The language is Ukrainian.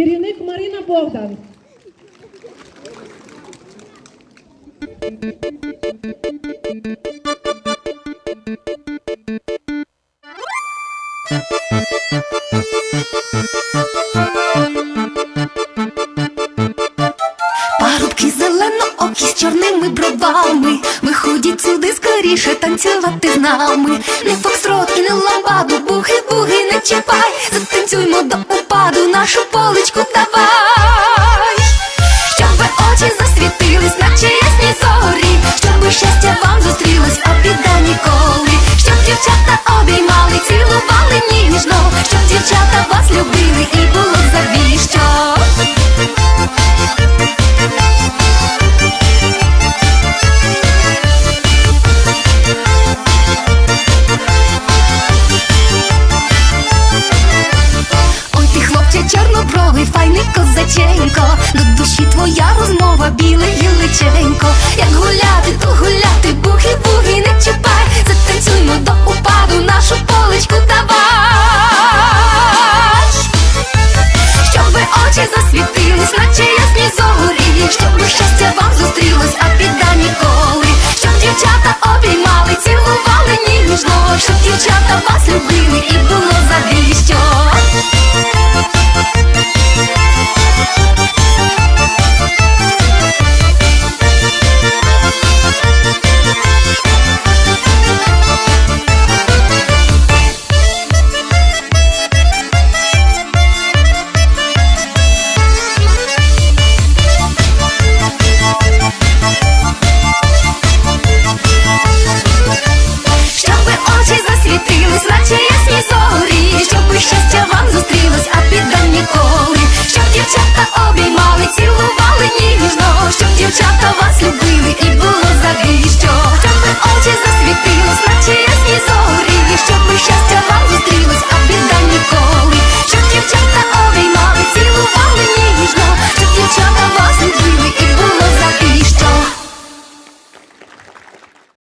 Керівник Марина Богдан. Парубки зеленоокі з чорними бровами. Виходіть сюди скоріше танцювати з нами. Не фокстрот і не ламбаду, буги-буги не чіпай. Затанцюймо до упаду, нашу поличку давай чорнобровий, файний козаченько До душі твоя розмова, біле гіличенько Як гуляти, то гуляти,